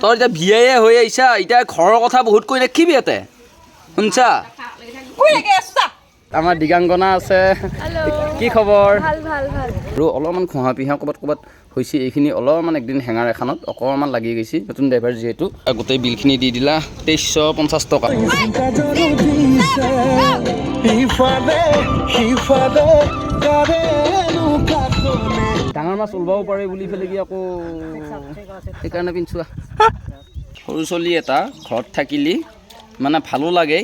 তই এতিয়া আই হৈ আহিছা এতিয়া ঘৰৰ কথা বহুত কৈ নাখিবি ইয়াতে। শুনছা? আমাৰ দিগাংগনা আছে। কি খবৰ? ভালো ভালো ভালো। আৰু অলপমান খোহা পিহা ক'ৰবাত ক'ৰবাত হৈছে এইখিনি অলপমান একদিন হেঙাৰ এখনত অকণমান লাগি গৈছে নতুন ড্ৰাইভাৰ যিহেতু। গোটেই বিলখিনি দি দিলা তেইছশ পঞ্চাছ টকা। সিফালে সিফালে কাৰেনো কাটনে ডাঙৰ মাছ ওলবাব পাৰে বুলি পেলাই কি আকৌ সেইকাৰণে পিন্ধছোৱা। সৰু ছোৱালী এটা ঘৰত থাকিলি মানে ভালো লাগে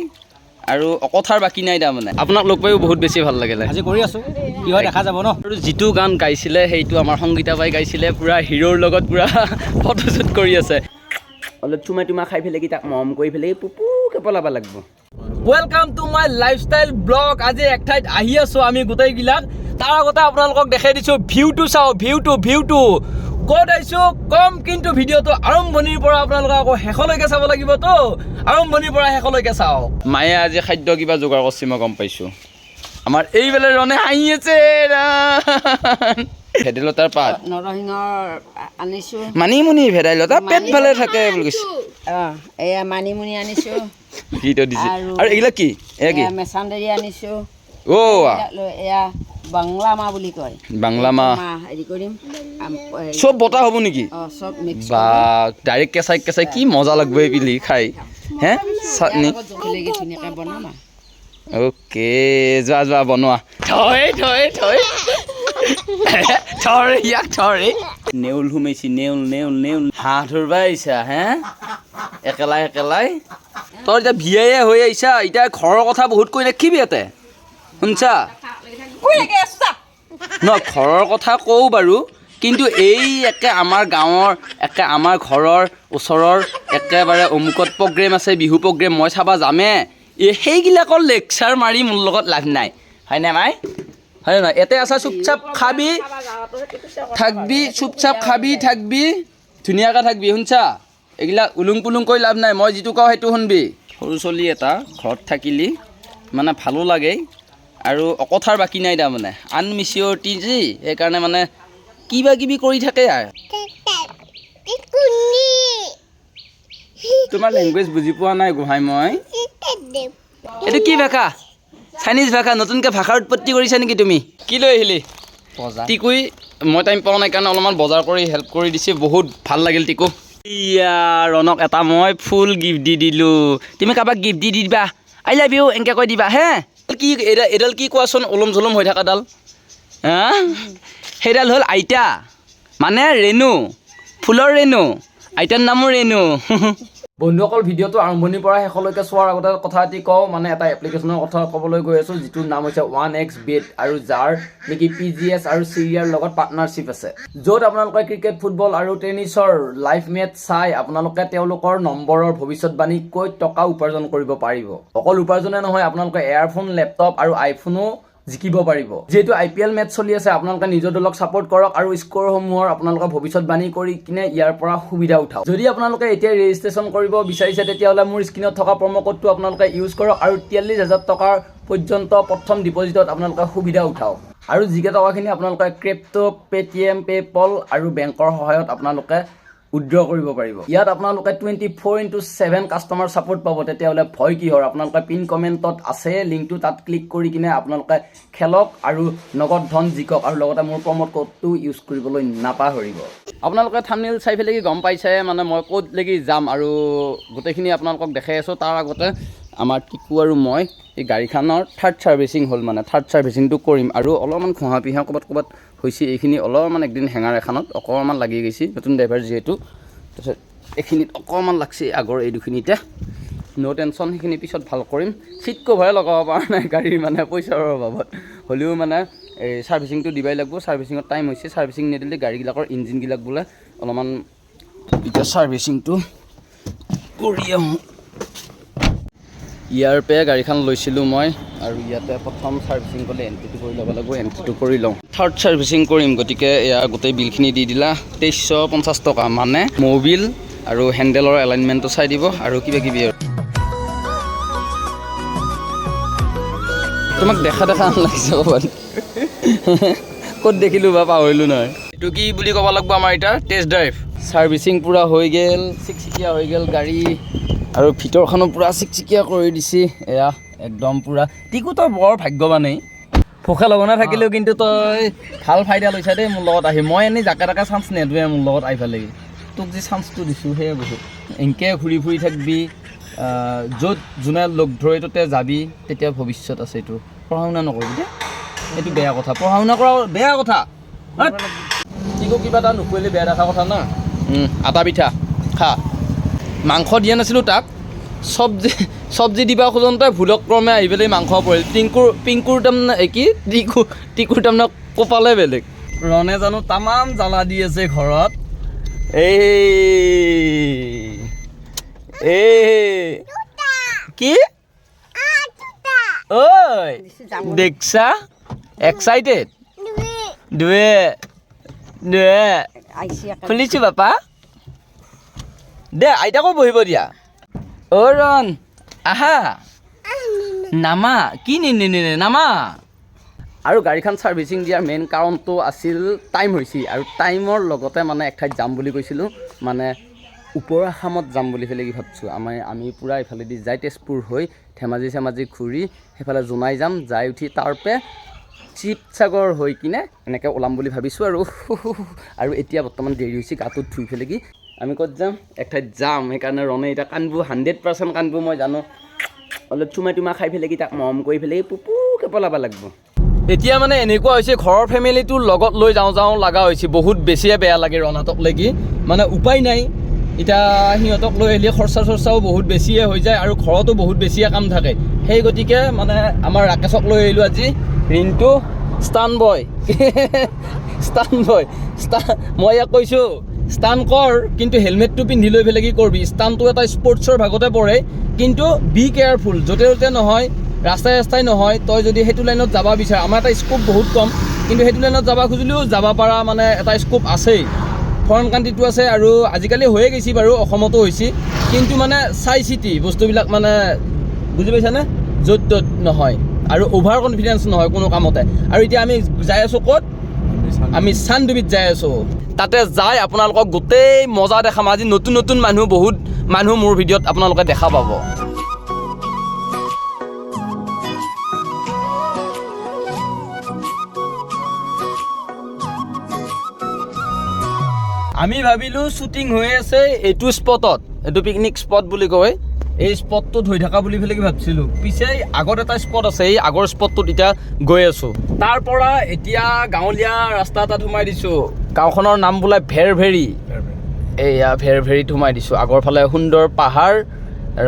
আৰু অকথাৰ বাকী নাই তাৰমানে আপোনাক লগ পাইও বহুত বেছি ভাল লাগিলে। আজি কৰি আছোঁ কি হয় দেখা যাব ন? আৰু যিটো গান গাইছিলে সেইটো আমাৰ সংগীতা বাই গাইছিলে পূৰা হিৰ'ৰ লগত পূৰা ফটোশ্বুট কৰি আছে। অলপ চুমা টুমা খাই পেলাই কি তাক মৰম কৰি পেলাই পুপুকে পলাব লাগিব। Welcome to my lifestyle blog আজি এক ঠাইত আহি আছোঁ আমি গোটেইবিলাক তাৰ আগতে আপোনালোকক দেখাই দিছোঁ ভিউটো চাওঁ ভিউটো ভিউটো ক'ত আহিছোঁ? কম কিন্তু ভিডিঅ'টো আৰম্ভণিৰ পৰা আপোনালোকে আকৌ শেষলৈকে চাব লাগিবতো আৰম্ভণিৰ পৰা শেষলৈকে চাওক মায়ে আজি খাদ্য কিবা যোগাৰ কৰিছে মই গম পাইছোঁ। আমাৰ এইফালে ৰনে হাঁহি আছে ভেদাইলতাৰ পাত। নৰসিংহৰ আনিছোঁ। মানিমুনি ভেদাইলতা পেট ভালে থাকে বুলি কৈছে। অঁ এয়া মানিমুনি আনিছোঁ। গীতত দিছে। আৰু- এইবিলাক কি? এয়া কি মেচান্দেৰি আনিছোঁ। অ' এয়া বাংলা মাহ বুলি কয়। বাংলা মাহ হেৰি কৰিম চব বতা হ'ব নেকি? বা ডাইৰেক্ট কেঁচাই কেঁচাই কি মজা লাগব এই পিলি খাই। হে? চাটনি? অ'কে যোৱা যোৱা বনোৱা। থৈ থৈ থৈ থৰ ইয়াক থৰে নেউল সোমাইছি নেউল নেউল নেউল। হাঁহ ধৰবা আহিছা হে? একেলাই একেলাই। তই এতিয়া ভি হৈ আহিছা এতিয়া ঘৰৰ কথা বহুত কৈ নাখিবি ইয়াতে। শুনছা? ন ঘৰৰ কথা কওঁ বাৰু কিন্তু এই একে আমাৰ গাঁৱৰ একে আমাৰ ঘৰৰ ওচৰৰ একেবাৰে অমুকত প্ৰগ্ৰেম আছে বিহু প্ৰগ্ৰেম মই চাবা যামে। এই সেইবিলাকৰ লেকচাৰ মাৰি মোৰ লগত লাভ নাই। হয়নে মাই? হয় নহয়? ইয়াতে আছা চুপচাপ খাবি থাকবি চুপচাপ খাবি থাকবি ধুনীয়াকৈ থাকবি শুনছা? এইগিলা উলুং পুলুং কৰি লাভ নাই। মই যিটো কওঁ সেইটো শুনবি। সৰু ছোৱালী এটা ঘৰত থাকিলি মানে ভালো লাগে আৰু অকথাৰ বাকী নাই তাৰমানে আনমিচিয়ৰিটি যি সেইকাৰণে মানে কিবা কিবি কৰি থাকে আৰু। তোমাৰ লেংগুৱেজ বুজি পোৱা নাই গোহাঁই মই। এইটো কি ভাষা? চাইনিজ ভাষা নতুনকৈ ভাষাৰ উৎপত্তি কৰিছা নেকি তুমি? কি লৈ আহিলি? টিকুই মই টাইম পোৱা নাই কাৰণে অলপমান বজাৰ কৰি হেল্প কৰি দিছে বহুত ভালো লাগিল টিকু। ইয়া ৰণক এটা মই ফুল গিফ্ট দি দিলোঁ। তুমি কাৰোবাক গিফ্ট দি দিবা। আই লাভ ইউ এনেকৈ কৈ দিবা হে? কি, এডাল কি কোৱাচোন? ওলম জলম হৈ থকাডাল হা? সেইডাল হ'ল আইতা। মানে ৰেণু। ফুলৰ ৰেণু। আইতাৰ নামো ৰেণু। বন্ধুসকল ভিডিঅ'টো আৰম্ভণিৰ পৰা শেষলৈকে চোৱাৰ আগতে কথা এটি কওঁ। মানে এটা এপ্লিকেশ্যনৰ কথা ক'বলৈ গৈ আছোঁ যিটোৰ নাম হৈছে ওৱান এক্স বেট আৰু যাৰ নেকি পি জি এছ আৰু চিৰিয়াৰ লগত পাৰ্টনাৰশ্বিপ আছে। য'ত আপোনালোকে ক্ৰিকেট ফুটবল আৰু টেনিছৰ লাইভ মেটচ চাই আপোনালোকে তেওঁলোকৰ নম্বৰৰ ভৱিষ্যতবাণী কৈ টকা উপাৰ্জন কৰিব পাৰিব। অকল উপাৰ্জনে নহয় আপোনালোকে এয়াৰফোন লেপটপ আৰু আইফোনো জিকিব পাৰিব। যিহেতু আই পি এল মেটচ চলি আছে আপোনালোকে নিজৰ দলক ছাপোৰ্ট কৰক আৰু স্ক'ৰসমূহৰ আপোনালোকে ভৱিষ্যতবাণী কৰি কিনে ইয়াৰ পৰা সুবিধা উঠাওক। যদি আপোনালোকে এতিয়া ৰেজিষ্ট্ৰেশ্যন কৰিব বিচাৰিছে তেতিয়াহ'লে মোৰ স্ক্ৰীণত থকা প্ৰম' কোডটো আপোনালোকে ইউজ কৰক আৰু তিয়াল্লিছ হাজাৰ টকাৰ পৰ্যন্ত প্ৰথম ডিপ'জিটত আপোনালোকে সুবিধা উঠাওক। আৰু যিকেইটা টকাখিনি আপোনালোকে ক্ৰিপ্ট' পে'টিএম পে'পল আৰু বেংকৰ সহায়ত আপোনালোকে উইড্ৰ কৰিব পাৰিব। ইয়াত আপোনালোকে twenty four into seven customer support পাব। তেতিয়াহ'লে ভয় কিহৰ আপোনালোকে পিন কমেণ্টত আছে লিংকটো তাত ক্লিক কৰি কিনে আপোনালোকে খেলক আৰু নগদ ধন জিকক আৰু লগতে মোৰ প্ৰমোট কোডটো ইউজ কৰিবলৈ নাপাহৰিব। আপোনালোকে থামনিল চাই পেলাই গম পাইছে মানে মই ক'তলৈকে যাম আৰু গোটেইখিনি আপোনালোকক দেখাই আছোঁ। তাৰ আগতে আমাৰ টিকু আৰু মই এই গাড়ীখনৰ থাৰ্ড ছাৰ্ভিচিং হ'ল মানে থাৰ্ড ছাৰ্ভিচিংটো কৰিম আৰু অলপমান ঘঁহা পিহা ক'ৰবাত ক'ৰবাত হৈছে এইখিনি অলপমান একদিন হেঙাৰ এখনত অকণমান লাগি গৈছে নতুন ড্ৰাইভাৰ যিহেতু। তাৰপিছত এইখিনিত অকণমান লাগছে আগৰ এই দুখিনিতে। ন' টেনশ্যন সেইখিনি পিছত ভাল কৰিম। চিট কভাৰে লগাব পৰা নাই গাড়ীৰ মানে পইচাৰ অভাৱত। হ'লেও মানে এই ছাৰ্ভিচিংটো দিবই লাগিব ছাৰ্ভিচিঙৰ টাইম হৈছে ছাৰ্ভিচিং নিদিলে গাড়ীবিলাকৰ ইঞ্জিনবিলাক বোলে অলপমান এতিয়া ছাৰ্ভিচিংটো কৰি আহোঁ। ইয়াৰ পৰা গাড়ীখন লৈছিলোঁ মই আৰু ইয়াতে প্ৰথম ছাৰ্ভিচিং কৰিলে এণ্ট্ৰিটো কৰি ল'ব লাগিব এণ্ট্ৰিটো কৰি লওঁ। থাৰ্ড ছাৰ্ভিচিং কৰিম, গতিকে এয়া গোটেই বিলখিনি দি দিলা, তেইছশ পঞ্চাছ টকা মানে ম'বিল আৰু হেণ্ডেলৰ এলাইনমেণ্টটো চাই দিব আৰু কিবা কিবি আৰু। তোমাক দেখা দেখা লাগিছে ক'ৰবাত? ক'ত দেখিলোঁ বা পাহৰিলোঁ নহয়। এইটো কি বুলি ক'ব লাগিব আমাৰ এতিয়া টেষ্ট ড্ৰাইভ ছাৰ্ভিচিং পূৰা হৈ গ'ল চিকচিকীয়া হৈ গ'ল, গাড়ী আৰু ভিতৰখনো পূৰা চিকচিকীয়া কৰি দিছে। এয়া একদম পূৰা। টিকু তই বৰ ভাগ্যৱানেই সুখে লগনে থাকিলেও কিন্তু তই ভালো ফাইদা লৈছা দেই মোৰ লগত আহি। মই এনেই জাকে তাকে চান্স নেদোৱে মোৰ লগত আহি লাগি তোক যি চান্সটো দিছোঁ সেয়ে বহুত। এনেকৈ ঘূৰি ফুৰি থাকিবি য'ত যোনে লগ ধৰে ততে যাবি তেতিয়া ভৱিষ্যত আছে এইটো। পঢ়া শুনা নকৰিবি দেই এইটো বেয়া কথা। পঢ়া শুনা কৰা বেয়া কথা। টিকু কিবা এটা নুখুৱালে বেয়া দেখা কথা না। আটা পিঠা। খা। মাংস দিয়া নাছিলোঁ তাক চব্জি চব্জি দিবা খোজোঁতে ভুলক্ৰমে আহি পেলাই মাংস পৰিল। টিংকুৰ পিংকুৰ তাৰমানে কি? টিকু টিকুৰ তাৰমানে কপালে বেলেগ। ৰনে জানো তামাম জ্বালা দি আছে ঘৰত। এই এই কি? ঐ দেখছা? এক্সাইটেড দুৱে। আহিছে খুলিছোঁ বাপা। দে আইতাকো বহিব দিয়া। অ' ৰণ আহা। নামা কি নি নি নি নি, নামা? আৰু গাড়ীখন ছাৰ্ভিচিং দিয়াৰ মেইন কাৰণটো আছিল টাইম হৈছে আৰু টাইমৰ লগতে মানে এক ঠাইত যাম বুলি কৈছিলোঁ। মানে ওপৰ আসামত যাম বুলি পেলাই কি ভাবছোঁ আমাৰ আমি পূৰা এইফালেদি যাই তেজপুৰ হৈ ধেমাজি চেমাজি ঘূৰি সেইফালে জোনাই যাম যাই উঠি তাৰপে শিৱসাগৰ হৈ কিনে এনেকৈ ওলাম বুলি ভাবিছোঁ আৰু। আৰু এতিয়া বৰ্তমান দেৰি হৈছে গাটোত ধুই পেলাই কি আমি ক'ত যাম? এক যাম, সেইকাৰণে ৰণে এতিয়া কান্দব হাণ্ড্ৰেড পাৰ্চেণ্ট কান্দব মই জানো। অলপ চুমা টুমা খাই পেলাই কি তাক মৰম কৰি পেলাই পুপুকৈ পলাব লাগিব। এতিয়া মানে এনেকুৱা হৈছে, ঘৰৰ ফেমিলিটোৰ লগত লৈ যাওঁ যাওঁ লগা হৈছে, বহুত বেছিয়ে বেয়া লাগে ৰণাটোক লাগি। মানে উপায় নাই। এতিয়া সিহঁতক লৈ আহিলে খৰচা চৰ্চাও বহুত বেছিয়ে হৈ যায় আৰু ঘৰতো বহুত বেছিয়ে কাম থাকে। সেই গতিকে মানে আমাৰ ৰাকেশক লৈ আহিলোঁ আজি। ৰিণ্টু ষ্টান বয় ষ্টান বয় ষ্টা মই ইয়াক কৈছোঁ ষ্টান কৰ কিন্তু হেলমেটটো পিন্ধি লৈ পেলাই কি কৰবি? ষ্টানটো এটা স্পৰ্টছৰ ভাগতে পৰে কিন্তু বি কেয়াৰফুল য'তে ত'তে নহয় ৰাস্তাই ৰাস্তাই নহয় তই যদি সেইটো লাইনত যাব বিচাৰ আমাৰ এটা স্কোপ বহুত কম কিন্তু সেইটো লাইনত যাব খুজিলেও যাব পৰা মানে এটা স্কোপ আছেই। ফৰেন কাণ্ট্ৰিটো আছে আৰু আজিকালি হৈয়ে গৈছে বাৰু অসমতো হৈছে কিন্তু মানে চাই চিতি বস্তুবিলাক মানে বুজি পাইছানে? য'ত ত'ত নহয় আৰু অ'ভাৰ কনফিডেঞ্চ নহয় কোনো কামতে। আৰু এতিয়া আমি যাই আছোঁ ক'ত? আমি চানডুবিত যাই আছোঁ। তাতে যাই আপোনালোকক গোটেই মজা দেখাম। আজি নতুন নতুন মানুহ, বহুত মানুহ মোৰ ভিডিঅ'ত আপোনালোকে দেখা পাব। আমি ভাবিলোঁ শ্বুটিং হৈ আছে এইটো স্পটত এইটো পিকনিক স্পট বুলি কয়। এই স্পটটোত হৈ থকা বুলি পেলাই ভাবিছিলোঁ? পিছে আগত এটা স্পট আছে, এই আগৰ স্পটটোত এতিয়া গৈ আছোঁ। তাৰ পৰা এতিয়া গাঁৱলীয়া ৰাস্তা এটাত সোমাই দিছোঁ। গাঁওখনৰ নাম বোলে ভেৰভেৰি। এইয়া ভেৰভেৰিত সোমাই দিছোঁ। আগৰ ফালে সুন্দৰ পাহাৰ,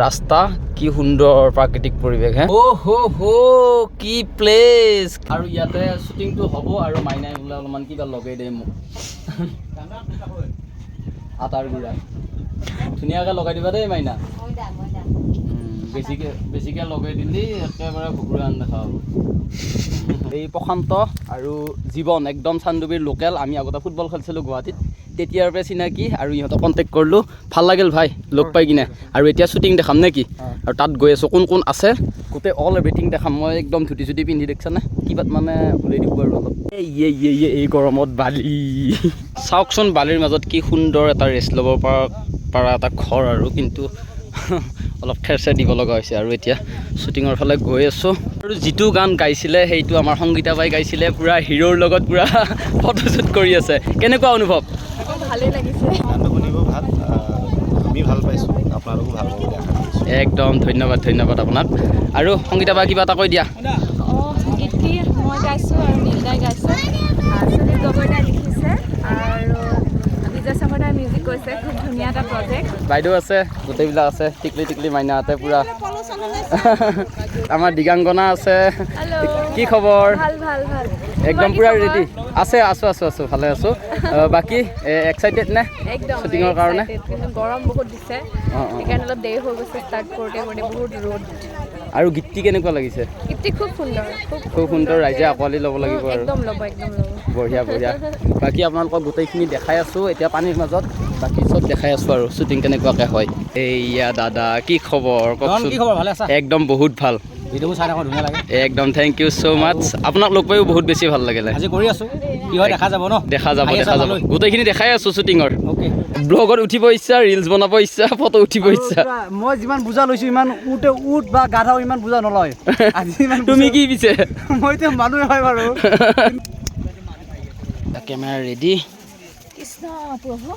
ৰাস্তা, কি সুন্দৰ প্ৰাকৃতিক পৰিৱেশ, হে। অ' হো হো কি প্লেচ আৰু ইয়াতে শ্বুটিংটো হ'ব আৰু মাইনাই বোলে অলপমান কিবা লগাই দিয়ে মোক। আটাৰ গুড়া। ধুনীয়াকৈ লগাই দিবা দেই মাইনা। বেছিকৈ বেছিকৈ লগাই দিলি একেবাৰে ভুকুৰা দেখা হ'ব এই প্ৰশান্ত আৰু জীৱন একদম চান্দুবীৰ লোকেল। আমি আগতে ফুটবল খেলিছিলোঁ গুৱাহাটীত। তেতিয়াৰ পৰা চিনাকি আৰু ইহঁতক কণ্টেক্ট কৰিলোঁ। ভাল লাগিল ভাই লগ পাই কিনে। আৰু এতিয়া শ্বুটিং দেখাম নে কি আৰু তাত গৈ আছোঁ কোন কোন আছে? গোটেই অল এভৰিথিং দেখাম। মই একদম ধুতি চুটি পিন্ধি দেখিছানে? কিবাত মানে উলিয়াই দিব আৰু অলপ। এই গৰমত বালি। চাওকচোন বালিৰ মাজত কি সুন্দৰ এটা ৰেষ্ট ল'ব পৰা পৰা এটা ঘৰ আৰু। কিন্তু অলপ খেৰ চেৰ দিব লগা হৈছে আৰু এতিয়া শ্বুটিঙৰ ফালে গৈ আছোঁ। আৰু যিটো গান গাইছিলে সেইটো আমাৰ সংগীতা বাই গাইছিলে পূৰা হিৰোৰ লগত পূৰা ফটোশ্বুট কৰি আছে। কেনেকুৱা অনুভৱ? ভালেই লাগিছে। আমি ভাল পাইছোঁ আপোনালোকো ভাল একদম ধন্যবাদ ধন্যবাদ আপোনাক। আৰু সংগীতা বা কিবা এটা কৈ দিয়া। শংকৰদাই খুব ধুনীয়া এটা প্ৰজেক্ট বাইদেউ আছে গোটেইবিলাক আছে টিকলি টিকলি মাইনাহঁতে পূৰা। আমাৰ দিগাংগনা আছে। কি খবৰ? ভালো ভালো ভালো। একদম পূৰা ৰেডি আছে আছোঁ আছোঁ আছোঁ ভালে আছোঁ। বাকী এক্সাইটেড নে? শ্বুটিঙৰ কাৰণে? গৰম বহুত দিছে। সেইকাৰণে অলপ দেৰি হৈ গৈছে ষ্টাৰ্ট কৰোঁতে কৰোঁতে বহুত ৰ'দ। আৰু গীতটি কেনেকুৱা লাগিছে? গীতটি খুব সুন্দৰ খুব সুন্দৰ ৰাইজে আঁকোৱালি ল'ব লাগিব আৰু। একদম ল'ব একদম ল'ব। বঢ়িয়া বঢ়িয়া। বাকী আপোনালোকক গোটেইখিনি দেখাই আছোঁ এতিয়া পানীৰ মাজত। বাকী চব দেখাই আছোঁ আৰু শ্বুটিং কেনেকুৱাকৈ হয়। এইয়া দাদা কি খবৰ? কওকচোন। কি খবৰ? ভালে আছা? একদম বহুত ভাল। একদম থেংক ইউ ছ' মাছ আপোনাক লগ পাইও বহুত বেছি ভাল লাগিলে। আজি কৰি আছোঁ। কি হয় দেখা যাব ন? দেখা যাব দেখা যাব? গোটেইখিনি দেখাই আছোঁ শ্বুটিঙৰ অ'কে ব্লগত উঠিব ইচ্ছা ৰিলচ বনাব ইচ্ছা ফটো উঠিব ইচ্ছা। মই যিমান বুজা লৈছো ইমান উঠে উঠ বা গাধাও ইমান বুজা নলয়। আজি ইমান তুমি কি পিছে? মইতো মানুহে হয় বাৰু। কেমেৰা ৰেডি কৃষ্ণ প্ৰভু।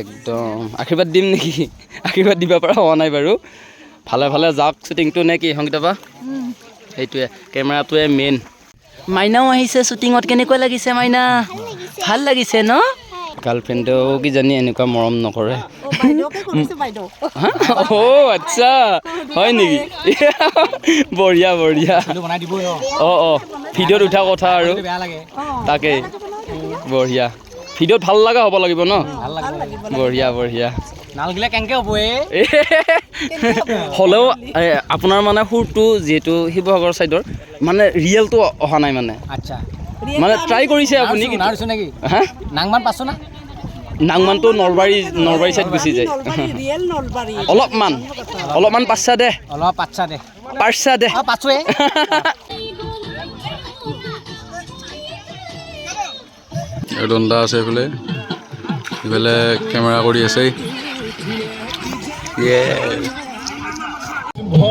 একদম। আশীৰ্বাদ দিম নেকি? আশীৰ্বাদ দিব পৰা হোৱা নাই বাৰু। ভালে ভালে যাওক শ্বুটিংটো নে কি সংগীতা বা সেইটোৱে কেমেৰাটোৱে মেইন মাইনাও আহিছে শ্বুটিঙত কেনেকুৱা লাগিছে মাইনা? ভাল লাগিছে ন? গাৰ্লফ্ৰেণ্ডেও কিজানি এনেকুৱা মৰম নকৰে? অ' আচ্ছা। হয় নেকি? বঢ়িয়া বঢ়িয়া। অঁ। অঁ ভিডিঅ'ত উঠা কথা আৰু। তাকেই বঢ়িয়া। ভিডিঅ'ত ভাল লগা হ'ব লাগিব ন? বঢ়িয়া বঢ়িয়া। নালগিলে কেনেকে হ'ব এ? এ, হ'লেও আপোনাৰ মানে সুৰটো যিহেতু শিৱসাগৰ ছাইডৰ মানে ৰিয়েলটো অহা নাই মানে। আচ্ছা। মানে ট্ৰাই কৰিছে আপুনি নাংমান পাছো না? নাংমানটো নলবাৰী নলবাৰী ছাইড গুচি যায়। অলপমান অলপমান পাচ্ছা দে। অলপ পাচ্ছা দে। পাৰছা দে। অ পাছোৱে দণ্ডা আছে এইফালে। এইফালে কেমেৰা কৰি আছে।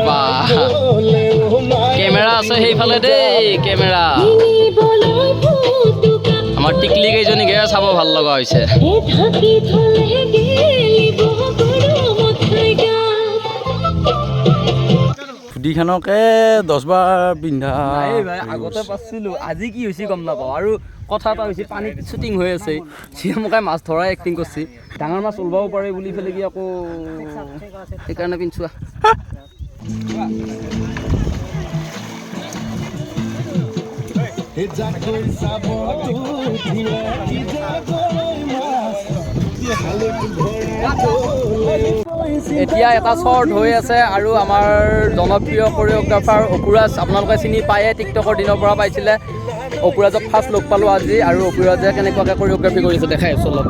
বাহ। কেমেৰা আছে সেইফালে দেই কেমেৰা। আমাৰ টিকলি কেইজনীকে চাব ভালো লগা হৈছে। সুধিখনকে দহবাৰ পিন্ধা। আগতে পাইছিলোঁ। আজি কি হৈছে গম নাপাওঁ। আৰু কথা এটা হৈছে পানীত শ্বুটিং হৈ আছে। চিয়ামকাই মাছ ধৰাই এক্টিং কৰিছে। ডাঙৰ মাছ ওলাব পাৰে বুলি পেলাই কি আকৌ সেইকাৰণে পিন্ধছোৱা জাকৈ চাব উঠিলে কি যাবলৈ মাছ এতিয়া এটা শ্বৰ্ট হৈ আছে আৰু আমাৰ জনপ্ৰিয় কৰিঅ'গ্ৰাফাৰ অপুৰাজ আপোনালোকে চিনি পায়ে টিকটকৰ দিনৰ পৰা পাইছিলে। অপুৰাজক ফাৰ্ষ্ট লগ পালোঁ আজি আৰু অপুৰাজে কেনেকুৱাকৈ কৰিঅ'গ্ৰাফি কৰিছে দেখাই আছোঁ অলপ।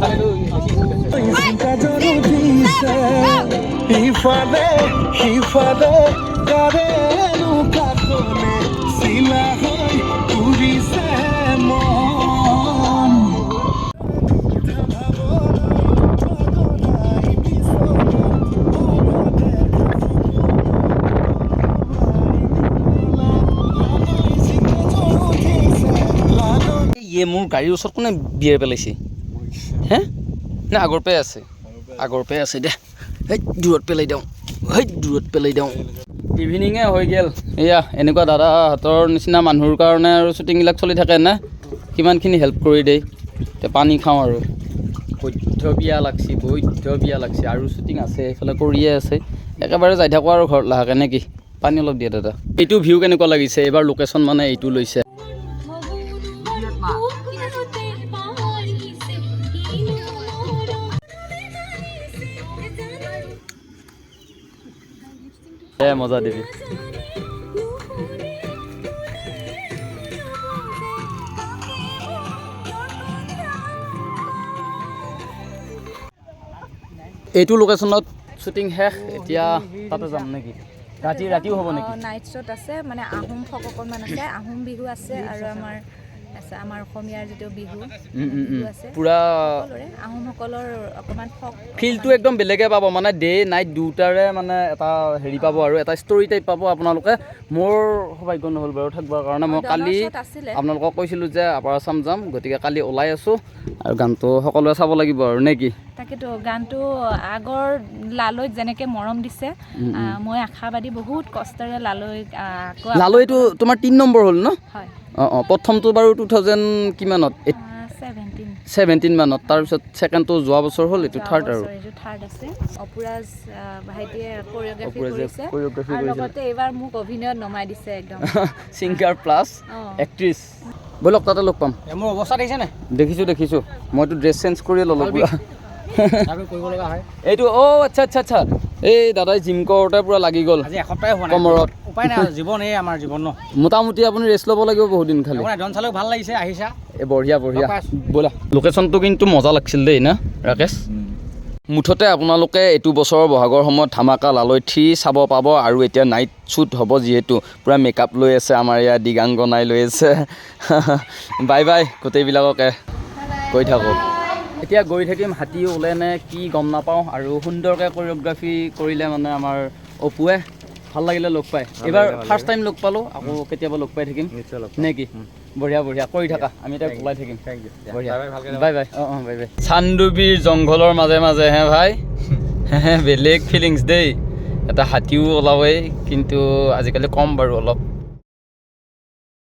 ইফালে ইফালেতো কাজৰো দিছে ইফালে সিফালে কাৰেনো কাকলে চিলা হৈ উৰিছে মন ইয়ে মোৰ গাড়ীৰ ওচৰত কোনে বিয়াৰ পেলাইছে? নে আগৰ পৰাই আছে। আগৰ পৰাই আছে দে। সেই দূৰত পেলাই দিওঁ। সেই দূৰত পেলাই দিওঁ। ইভিনিঙে হৈ গ'ল। এয়া এনেকুৱা দাদাহঁতৰ নিচিনা মানুহৰ কাৰণে আৰু শ্বুটিংবিলাক চলি থাকে না। কিমানখিনি হেল্প কৰি দিয়ে এতিয়া পানী খাওঁ আৰু। বৈধ্য বিয়া লাগছি বৈধ্য বিয়া লাগছি। আৰু শ্বুটিং আছে এইফালে কৰিয়ে আছে। একেবাৰে যাই থাকোঁ আৰু ঘৰত লাহেকৈ নে কি? পানী অলপ দিয়ে দাদা। এইটো ভিউ কেনেকুৱা লাগিছে? এইবাৰ লোকেশ্যন মানে এইটো লৈছে। মজা দিবি। এইটো লোকেশ্যনত শ্বুটিং শেষ এতিয়া তাতে যাম নেকি? ৰাতি ৰাতিও হ'ব নেকি? নাইট শ্ব'ত আছে মানে আহোম ফক অকণমান আছে আহোম বিহু আছে আৰু আমাৰ আছে আমাৰ অসমীয়াৰ যিটো বিহু পূৰা সকলোৰে আহোমসকলৰ অকণমান ফিলটো একদম বেলেগে পাব মানে ডে নাইট দুটাৰে মানে এটা হেৰি পাব আৰু এটা ষ্টৰী টাইপ পাব। আপোনালোকে মোৰ সৌভাগ্য নহ'ল বাৰু থাকিবৰ কাৰণে। মই কালি আপোনালোকক কৈছিলোঁ যে আপাৰ আছাম যাম গতিকে কালি ওলাই আছোঁ আৰু গানটো সকলোৱে চাব লাগিব আৰু নে কি? তাকেতো গানটো আগৰ লালৈক যেনেকৈ মৰম দিছে মই আশাবাদী বহুত কষ্টেৰে লালৈক লালৈটো তোমাৰ তিনি নম্বৰ হ'ল ন? হয়। অঁ অঁ প্ৰথমটো বাৰু টু থাউজেণ্ড কিমানত? ছেভেণ্টিন মানত তাৰপিছত ছেকেণ্ডটো যোৱা বছৰ হ'ল এইটো থাৰ্ড আৰু। ছিংগাৰ প্লাছ এক্ট্ৰেছ ব'লক তাতে লগ পাম। মোৰ অৱস্থা দেখিছে নাই দেখিছোঁ দেখিছোঁ। মইতো ড্ৰেছ চেঞ্জ কৰিয়ে ল'লোঁ হয়। এইটো অ' আচ্ছা আচ্ছা আচ্ছা। এই দাদাই জিম কৰোঁতে পূৰা লাগি গ'ল। কমৰত। উপায় নাই জীৱন এই আমাৰ জীৱন ন। মোটামুটি আপুনি ৰেষ্ট ল'ব লাগিব বহুত দিন খালি। ধন চালেও ভাল লাগিছে আহিছা? এই বঢ়িয়া বঢ়িয়া। ব'লা। লোকেশ্যনটো কিন্তু মজা লাগিছিল দেই না ৰাকেশ? মুঠতে আপোনালোকে এইটো বছৰৰ বহাগৰ সময়ত ধামাকা লালৈ থ্ৰী চাব পাব আৰু এতিয়া নাইট শ্বুট হ'ব যিহেতু। পূৰা মেকআপ লৈ আছে আমাৰ ইয়াত দিগাংগনাই লৈ আছে। Bye bye গোটেইবিলাককে। গৈ থাকোঁ এতিয়া গৈ থাকিম হাতী ওলে নে কি গম নাপাওঁ আৰু সুন্দৰকৈ কৰিঅ'গ্ৰাফি কৰিলে মানে আমাৰ অপুৱে ভাল লাগিলে লগ পাই। এইবাৰ ফাৰ্ষ্ট টাইম লগ পালোঁ আকৌ কেতিয়াবা লগ পাই থাকিম। নে কি? বঢ়িয়া বঢ়িয়া। কৰি থাকা। আমি তাক ওলাই থাকিম। বঢ়িয়া। বাই বাই অঁ অঁ বাই বাই। চান্দুবীৰ জংঘলৰ মাজে মাজে হে ভাই? বেলেগ ফিলিংছ দেই। এটা হাতীও ওলাবই কিন্তু আজিকালি কম বাৰু অলপ।